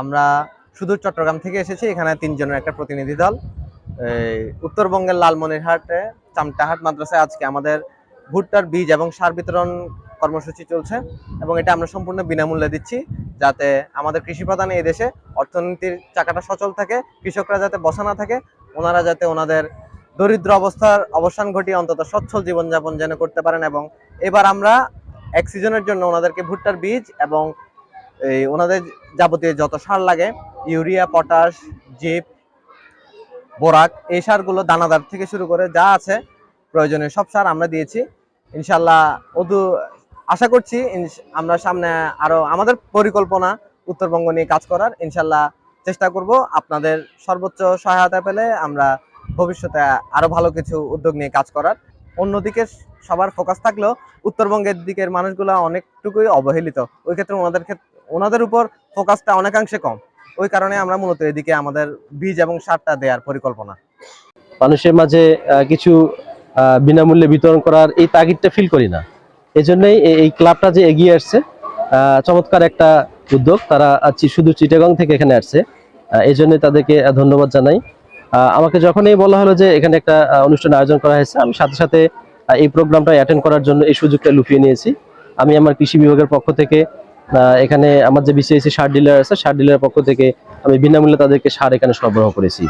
আমরা সুদূর চট্টগ্রাম থেকে এসেছি, এখানে তিনজনের একটা প্রতিনিধি দল। উত্তরবঙ্গের লালমনিরহাটে চামটাহাট মাদ্রাসায় আজকে আমাদের ভুট্টার বীজ এবং সার বিতরণ কর্মসূচি চলছে এবং এটা আমরা সম্পূর্ণ বিনামূল্যে দিচ্ছি যাতে আমাদের কৃষি প্রধান এই দেশে অর্থনীতির চাকাটা সচল থাকে, কৃষকরা যাতে বসা না থাকে, ওনারা যাতে ওনাদের দরিদ্র অবস্থার অবসান ঘটিয়ে অন্তত সচ্ছল জীবনযাপন যেন করতে পারেন এবং এবার আমরা এক সিজনের জন্য ওনাদেরকে ভুট্টার বীজ এবং এই ওনাদের যাবতীয় যত সার লাগে, ইউরিয়া, পটাশ, জিপ, বোরাক, এই সারগুলো দানাদার থেকে শুরু করে যা আছে প্রয়োজনীয় সব সার আমরা দিয়েছি। ইনশাল্লাহ অদু আশা করছি আমরা সামনে আরও আমাদের পরিকল্পনা উত্তরবঙ্গ নিয়ে কাজ করার ইনশাল্লাহ চেষ্টা করব। আপনাদের সর্বোচ্চ সহায়তা পেলে আমরা ভবিষ্যতে আরও ভালো কিছু উদ্যোগ নিয়ে কাজ করার। অন্যদিকে সবার ফোকাস থাকলেও উত্তরবঙ্গের দিকের মানুষগুলো অনেকটুকুই অবহেলিত। ওই ক্ষেত্রে ওনাদের ক্ষেত্রে ওনাদের উপর ফোকাসটা অনেকাংশে কম। ওই কারণে আমরা মূলত এদিকে আমাদের বীজ এবং সারটা দেওয়ার পরিকল্পনা। মানুষের মাঝে কিছু বিনামূল্যে বিতরণ করার এই তাগিদটা ফিল করি না। এই জন্যই এই- ক্লাবটা যে এগিয়ে আসছে চমৎকার একটা উদ্যোগ। তারা চি- শুধু চিটাগং থেকে এখানে আসছে। এই জন্যই তাদেরকে ধন্যবাদ জানাই। আমাকে যখনই বলা হলো যে এখানে একটা অনুষ্ঠান আয়োজন করা হয়েছে, আমি সাথে সাথে এই প্রোগ্রামটা অ্যাটেন্ড করার জন্য এই সুযোগটা লুফিয়ে নিয়েছি। আমি আমার কৃষি বিভাগের পক্ষ থেকে এখানে আমার যে বিসিআইসি সার ডিলার আছে, সার ডিলারের পক্ষ থেকে আমি বিনামূল্যে তাদেরকে সার এখানে সরবরাহ করেছি।